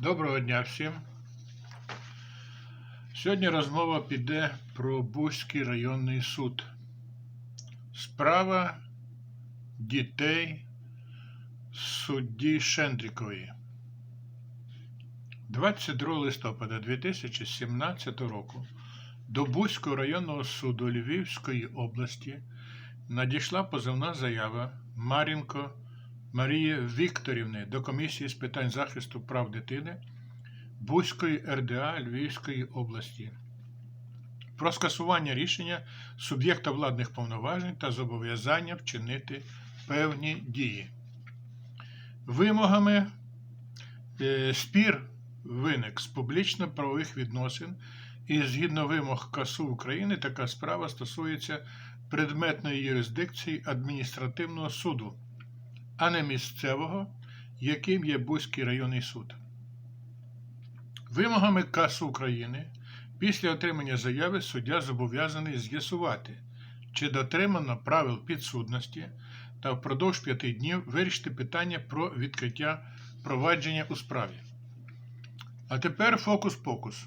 Доброго дня всім. Сьогодні розмова піде про Бузький районний суд. Справа дітей судді Шендрікової. 22 листопада 2017 року до Бузького районного суду Львівської області надійшла позовна заява Марінко Марії Вікторівни до Комісії з питань захисту прав дитини Бузької РДА Львівської області про скасування рішення суб'єкта владних повноважень та зобов'язання вчинити певні дії. Вимогами е, спір виник з публічно-правових відносин, і згідно вимог КАСУ України така справа стосується предметної юрисдикції адміністративного суду а не місцевого, яким є Бузький районний суд. Вимогами КАС України після отримання заяви суддя зобов'язаний з'ясувати, чи дотримано правил підсудності та впродовж п'яти днів вирішити питання про відкриття провадження у справі. А тепер фокус-покус.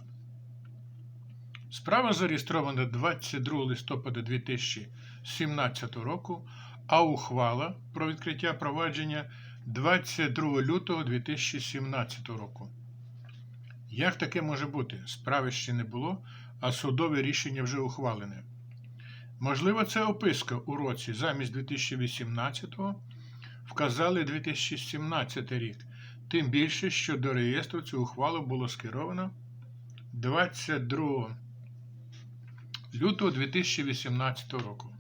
Справа зареєстрована 22 листопада 2017 року а ухвала про відкриття провадження 22 лютого 2017 року. Як таке може бути? Справи ще не було, а судове рішення вже ухвалене. Можливо, це описка у році замість 2018-го вказали 2017 рік, тим більше, що до реєстру цю ухвалу було скеровано 22 лютого 2018 року.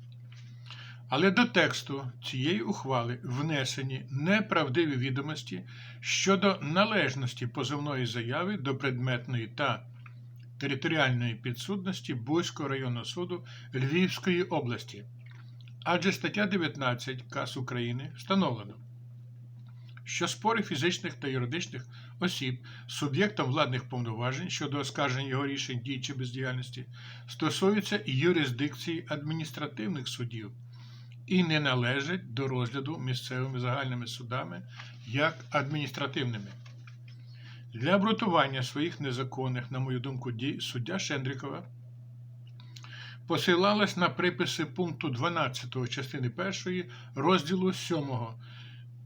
Але до тексту цієї ухвали внесені неправдиві відомості щодо належності позовної заяви до предметної та територіальної підсудності Бузького районного суду Львівської області. Адже стаття 19 КАС України встановлено, що спори фізичних та юридичних осіб з суб'єктом владних повноважень щодо оскарження його рішень дій чи бездіяльності стосуються юрисдикції адміністративних судів і не належать до розгляду місцевими загальними судами як адміністративними. Для обґрунтування своїх незаконних, на мою думку, дій суддя Шендрікова посилалась на приписи пункту 12 частини 1 розділу 7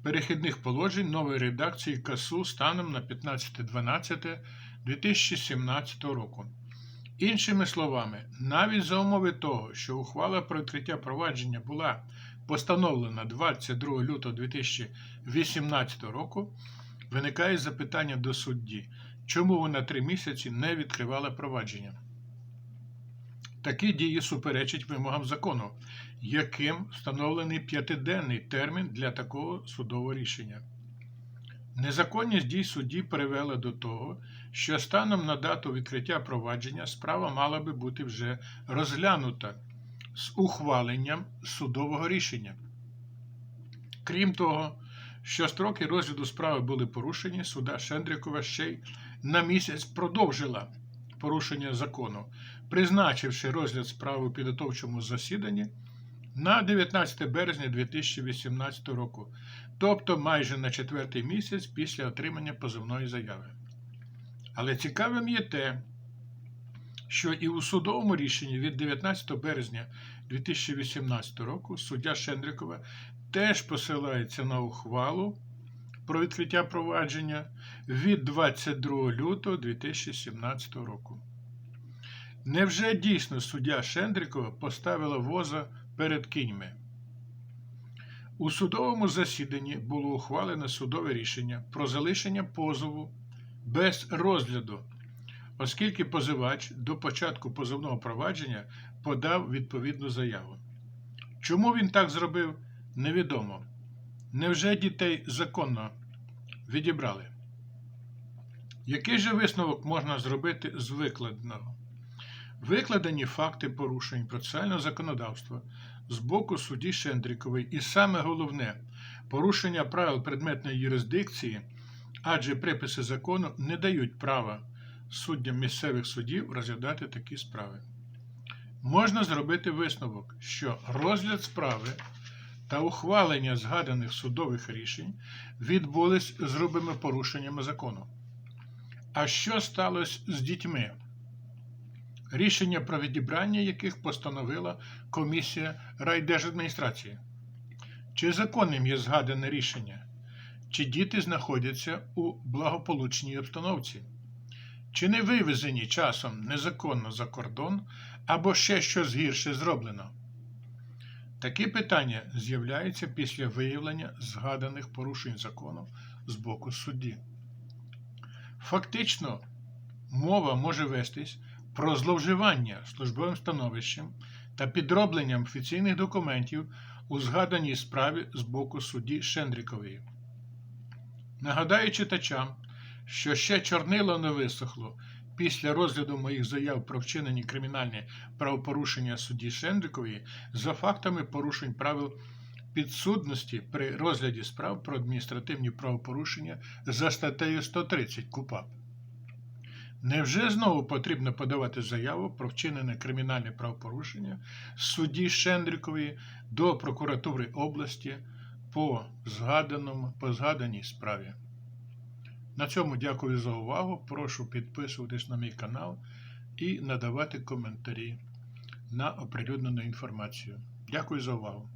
перехідних положень нової редакції КАСУ станом на 15.12.2017 року. Іншими словами, навіть за умови того, що ухвала про відкриття провадження була постановлена 22 лютого 2018 року, виникає запитання до судді, чому вона три місяці не відкривала провадження. Такі дії суперечать вимогам закону, яким встановлений п'ятиденний термін для такого судового рішення. Незаконність дій судді привела до того, що станом на дату відкриття провадження справа мала би бути вже розглянута з ухваленням судового рішення. Крім того, що строки розгляду справи були порушені, суда Шендрикова ще й на місяць продовжила порушення закону, призначивши розгляд справи у підготовчому засіданні на 19 березня 2018 року, тобто майже на четвертий місяць після отримання позовної заяви. Але цікавим є те, що і у судовому рішенні від 19 березня 2018 року суддя Шендрикова теж посилається на ухвалу про відкриття провадження від 22 лютого 2017 року. Невже дійсно суддя Шендрикова поставила воза перед кіньми? У судовому засіданні було ухвалене судове рішення про залишення позову без розгляду, оскільки позивач до початку позовного провадження подав відповідну заяву. Чому він так зробив, невідомо. Невже дітей законно відібрали? Який же висновок можна зробити з викладеного? Викладені факти порушень процесуального законодавства з боку судді Шендрікової, і саме головне порушення правил предметної юрисдикції, адже приписи закону не дають права суддям місцевих судів розглядати такі справи. Можна зробити висновок, що розгляд справи та ухвалення згаданих судових рішень відбулись з грубими порушеннями закону. А що сталося з дітьми? Рішення про відібрання яких постановила комісія райдержадміністрації. Чи законним є згадане рішення? Чи діти знаходяться у благополучній обстановці? Чи не вивезені часом незаконно за кордон або ще щось гірше зроблено? Такі питання з'являються після виявлення згаданих порушень закону з боку судді. Фактично, мова може вестись про зловживання службовим становищем та підробленням офіційних документів у згаданій справі з боку судді Шендрікової. Нагадаю читачам, що ще чорнило не висохло після розгляду моїх заяв про вчинені кримінальні правопорушення судді Шендрикової за фактами порушень правил підсудності при розгляді справ про адміністративні правопорушення за статтею 130 КУПАП. Невже знову потрібно подавати заяву про вчинене кримінальне правопорушення судді Шендрікової до прокуратури області по, згаданому, по згаданій справі? На цьому дякую за увагу. Прошу підписуватись на мій канал і надавати коментарі на оприлюднену інформацію. Дякую за увагу.